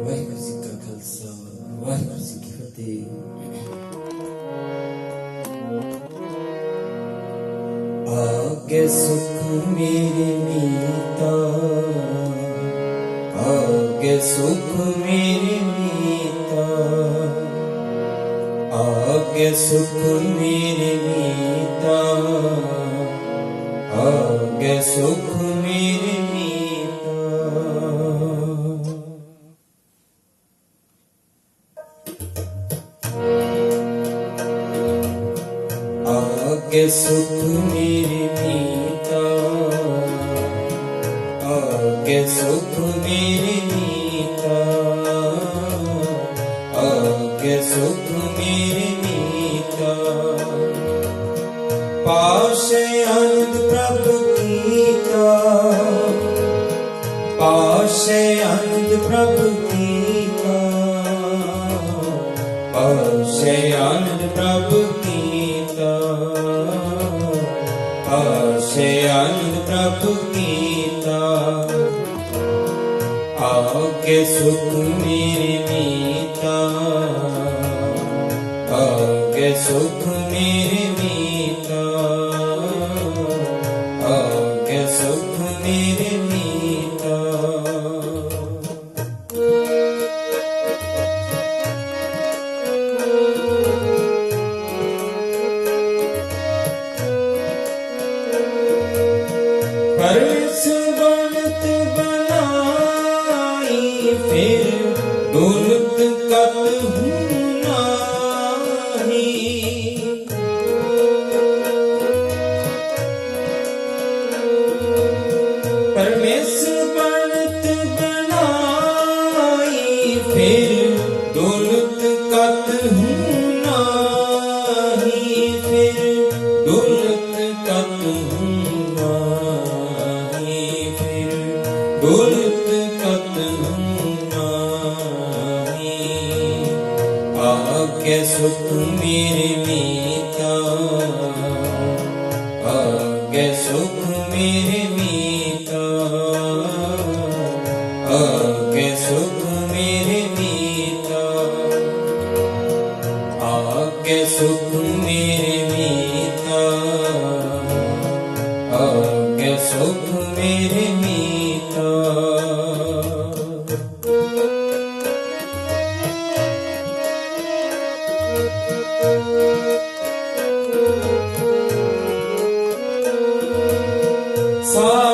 ਵਾਹਿਗੁਰੂ ਜੀ ਕਾ ਖਾਲਸਾ ਵਾਹਿਗੁਰੂ ਜੀ ਕੀ ਫਤਿਹ ਆਗੇ ਸੁਖ ਮੇਰੇ ਮੀਤਾ ਆਗੇ ਸੁਖ ਮੇਰੇ ਮੀਤਾ ਆਗੇ ਸੁਖ ਮੇਰੇ ਮੀਤਾ ਆਗੇ ਸੁਖ के सुख मेरे मीता। सुख मेरे मीता। सुख मेरे मीता। पाश अनंत प्रभु गीता पाश अंत प्रभु गीता पाश अनंत प्रभु जप कीता सुख मेरे नीता। आगे सुख मेरे नीता। आगे सुख मेरे ਦੌਲਤ ਕਤ ਹੁਨਾਹੀ ਸੁਖ ਮੇਰੇ ਮੀਤਾ। ਆਗੇ ਸੁਖ ਮੇਰੇ ਮੀਤਾ। ਆਗੇ ਸੁਖ ਮੇਰੇ ਮੀਤਾ। ਸਾਚੇ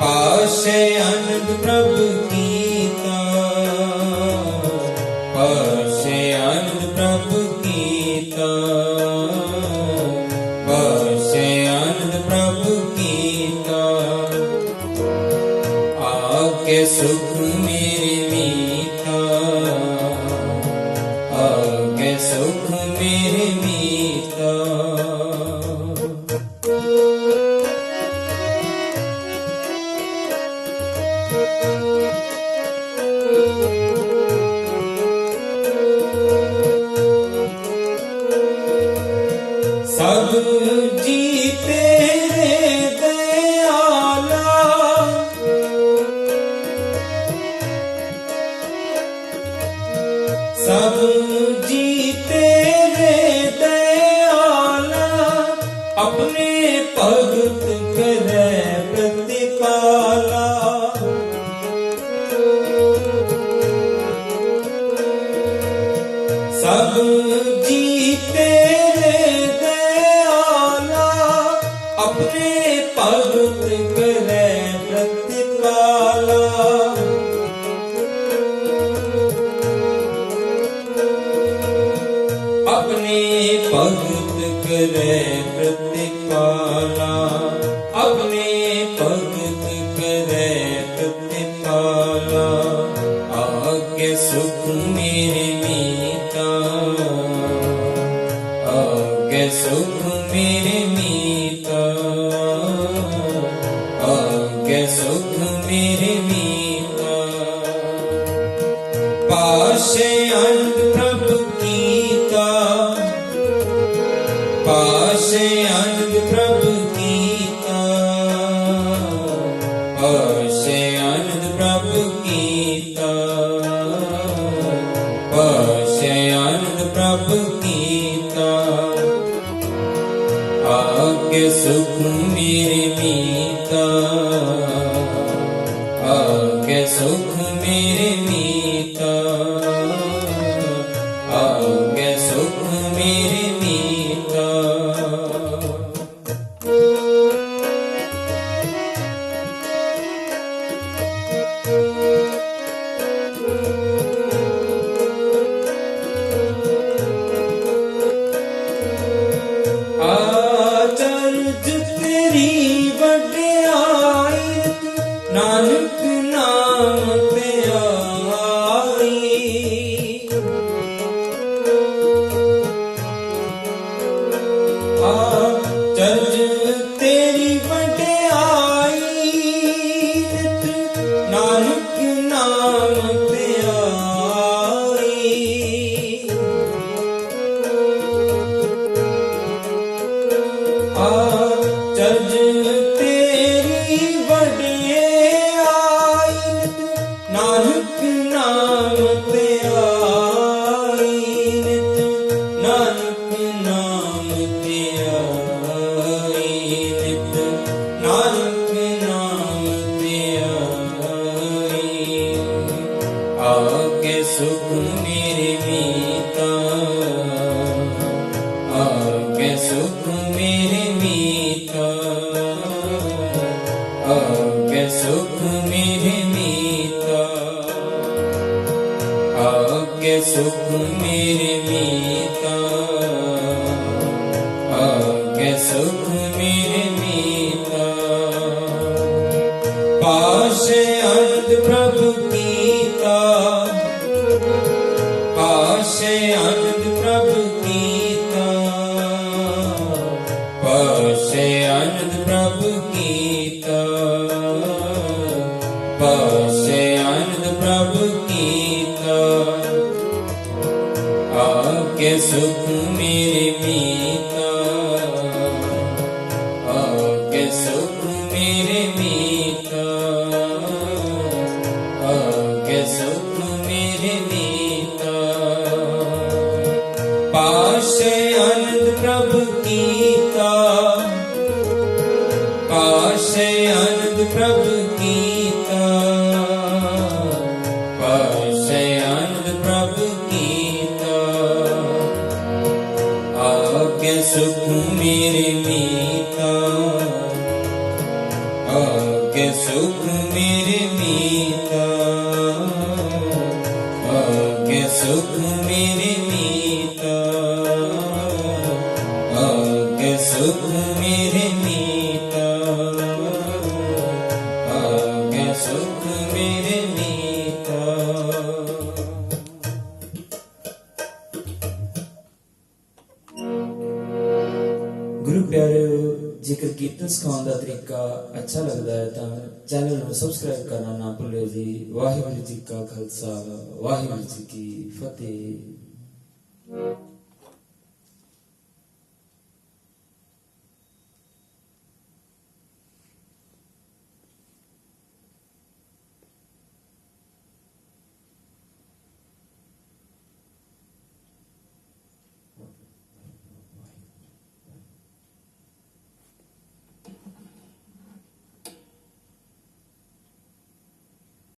ਪਾਸ਼ੇ ਅਨੰਦ ਪ੍ਰਭ ਕੀਤਾ। अपने भगत करे। ਸੁਖ ਮੇਰੇ ਮੀਤਾ। ਆਗੇ ਸੁਖ ਮੇਰੇ ਮੀਤਾ। ਆਗੇ ਸੁਖ ਮੇਰੇ ਮੀਤਾ। ਪਾਸ਼ੇ ਅੰਤ ਪ੍ਰਭ ਕੀਤਾ। ਪਾਸ਼ੇ ਅੰਤ ਪ੍ਰਭ निर्मीता आज्ञ सुख मेरे ਆਚਰਜ ਤੇਰੀ ਵਡਿਆਈ ਨਿਤ ਨਾਨਕ ਨਾਮ ਧਿਆਈ ਨਿਤ, ਨਾਨਕ ਨਾਮ ਧਿਆਈ ਨਿਤ, ਨਾਨਕ ਨਾਮ ਧਿਆਈ ਆਗੇ ਸੁਖ के सुख मेरे बीता सुख ਆਕੇ ਸੁਖ ਮੇਰੇ ਮੀਤਾ ਆਕੇ ਸੁਖ ਮੇਰੇ ਮੀਤਾ ਪਾਸ਼ੇ ਅਨੰਦ ਪ੍ਰਭ ਕੀਤਾ ਪਾਸ਼ੇ ਅਨੰਦ ਪ੍ਰਭ ਕੀਤਾ ਪਾਸ਼ੇ ਅਨੰਦ ਪ੍ਰਭ ਕੀਤਾ ਆਗੇ ਸੁਖ क्या सुख मेरे मीता क्या सुख मेरे नीता। क्या सुख मेरे मीता गुरु प्यारे ਜੇਕਰ ਕੀਰਤਨ ਸਿਖਾਉਣ ਦਾ ਤਰੀਕਾ ਅੱਛਾ ਲੱਗਦਾ ਹੈ ਤਾਂ ਚੈਨਲ ਨੂੰ ਸਬਸਕ੍ਰਾਈਬ ਕਰਨਾ ਨਾ ਭੁੱਲਿਓ ਜੀ। ਵਾਹਿਗੁਰੂ ਜੀ ਕਾ ਖਾਲਸਾ, ਵਾਹਿਗੁਰੂ ਜੀ ਕੀ ਫਤਿਹ।